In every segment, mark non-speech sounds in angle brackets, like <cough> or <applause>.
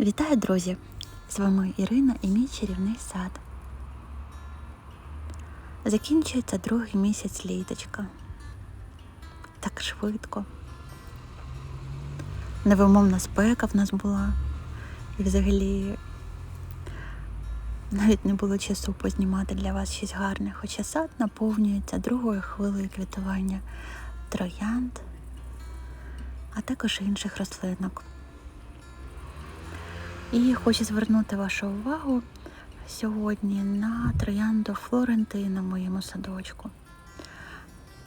Вітаю, друзі! З вами Ірина і мій чарівний сад. Закінчується другий місяць літочка. Так швидко. Невимовна спека в нас була. І взагалі навіть не було часу познімати для вас щось гарне, хоча сад наповнюється другою хвилею квітування троянд, а також інших рослинок. І хочу звернути вашу увагу сьогодні на троянду Флорентина в моєму садочку.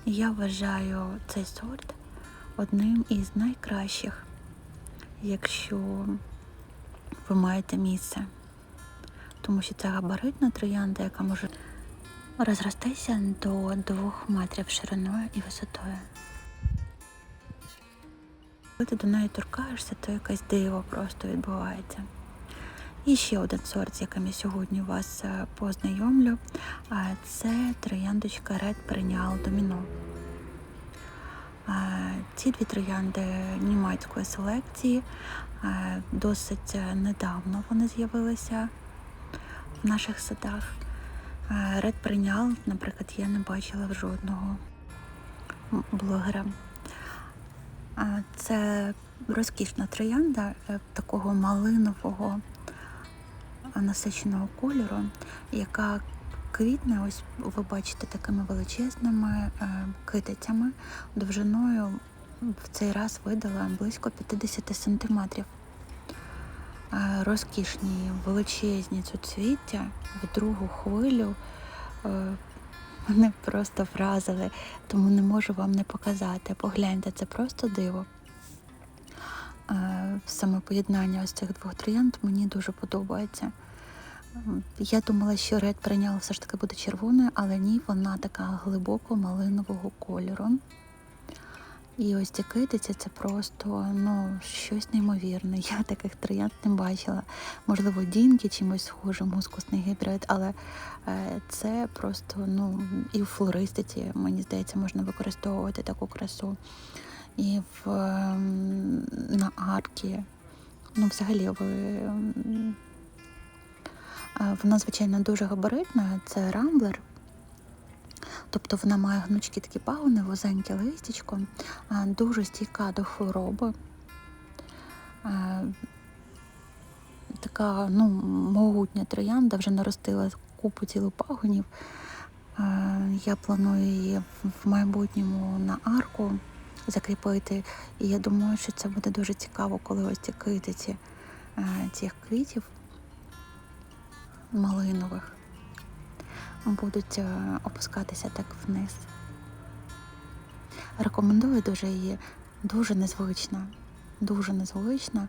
Я вважаю цей сорт одним із найкращих, якщо ви маєте місце. Тому що це габаритна троянда, яка може розростися до двох метрів шириною і висотою. Коли ти до неї торкаєшся, то якесь диво просто відбувається. І ще один сорт, з яким я сьогодні вас е, познайомлю, це трояндочка Red Perennial Domino. Е, Ці дві троянди німецької селекції. е, Досить недавно вони з'явилися в наших садах. Red Perennial, наприклад, я не бачила в жодного блогера. Це розкішна троянда е, такого малинового насиченого кольору, яка квітне, ось ви бачите, такими величезними е, китицями, довжиною в цей раз видала близько 50 сантиметрів. Е, Розкішні, величезні суцвіття в другу хвилю. Мене просто вразили, тому не можу вам не показати. Погляньте, це просто диво. Е, Саме поєднання ось цих двох троянд мені дуже подобається. Я думала, що ред прийняла все ж таки буде червоною, але ні, вона така глибоко малинового кольору. І ось ці китиці це просто ну, щось неймовірне. Я таких троянд не бачила. Можливо, дінки чимось схоже, мускусний гібрид, але е, це просто ну, і в флористиці, мені здається, можна використовувати таку красу. І в, ем, на аркі. Ну, взагалі, ви. ем, е, Вона, звичайно, дуже габаритна, це рамблер. Тобто вона має гнучкі такі пагони, вузеньке листячко, дуже стійка до хвороби. Така ну, могутня троянда вже наростила купу цілу пагонів. Я планую її в- майбутньому на арку закріпити. І я думаю, що це буде дуже цікаво, коли ось ці китиці цих квітів малинових будуть е, опускатися так вниз. Рекомендую дуже її, дуже незвична, дуже незвична,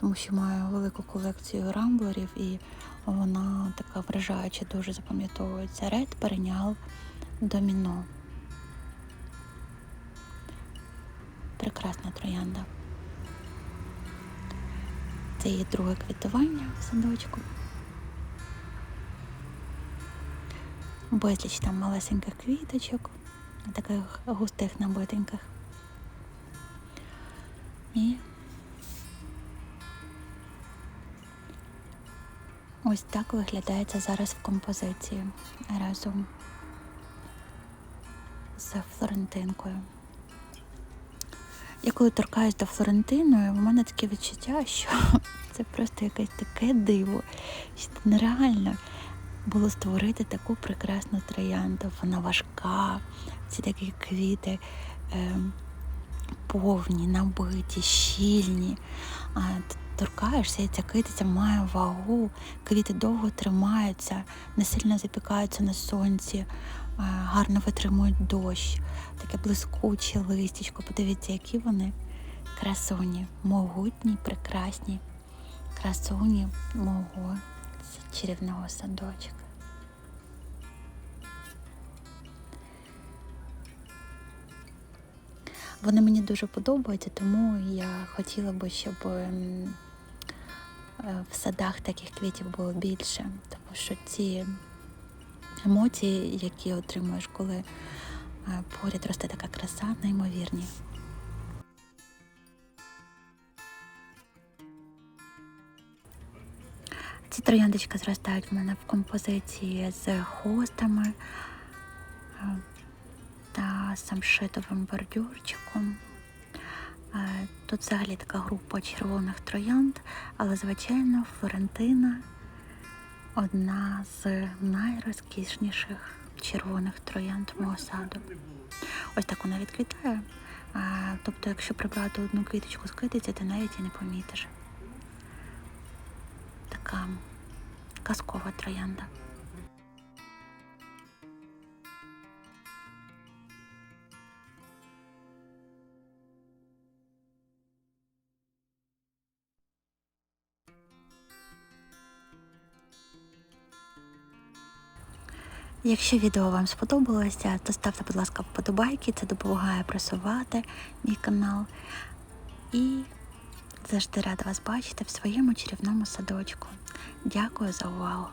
тому що маю велику колекцію рамблерів і вона така вражаюча, дуже запам'ятовується. Ред перейняв доміно. Прекрасна троянда. Це її друге квітування в садочку. Безліч там малесеньких квіточок, таких густих набитеньких. І ось так виглядає це зараз в композиції разом з Флорентинкою. Я коли торкаюсь до Флорентиною, в мене таке відчуття, що <laughs> це просто якесь таке диво, що це нереально було створити таку прекрасну троянду. Вона важка, ці такі квіти е, повні, набиті, щільні. А торкаєшся, і ця китиця має вагу, квіти довго тримаються, не сильно запікаються на сонці, е, гарно витримують дощ, таке блискуче листячко. Подивіться, які вони красуні, могутні, прекрасні красуні мого чарівного садочка. Вони мені дуже подобаються, тому я хотіла би, щоб ем, е, в садах таких квітів було більше, тому що ці емоції, які отримуєш, коли е, поряд росте така краса, неймовірні. Ці трояндочки зростають в мене в композиції з хостами е, та самшитовим бордюрчиком. Е, Тут взагалі така група червоних троянд, але звичайно Флорентина одна з найрозкішніших червоних троянд мого саду. Ось так вона відквітає. Тобто, якщо прибрати одну квіточку з китиці, ти навіть і не помітиш. Така казкова троянда. Якщо відео вам сподобалося, то ставте, будь ласка, вподобайки, це допомагає просувати мій канал. І завжди рада вас бачити в своєму чарівному садочку. Дякую за увагу!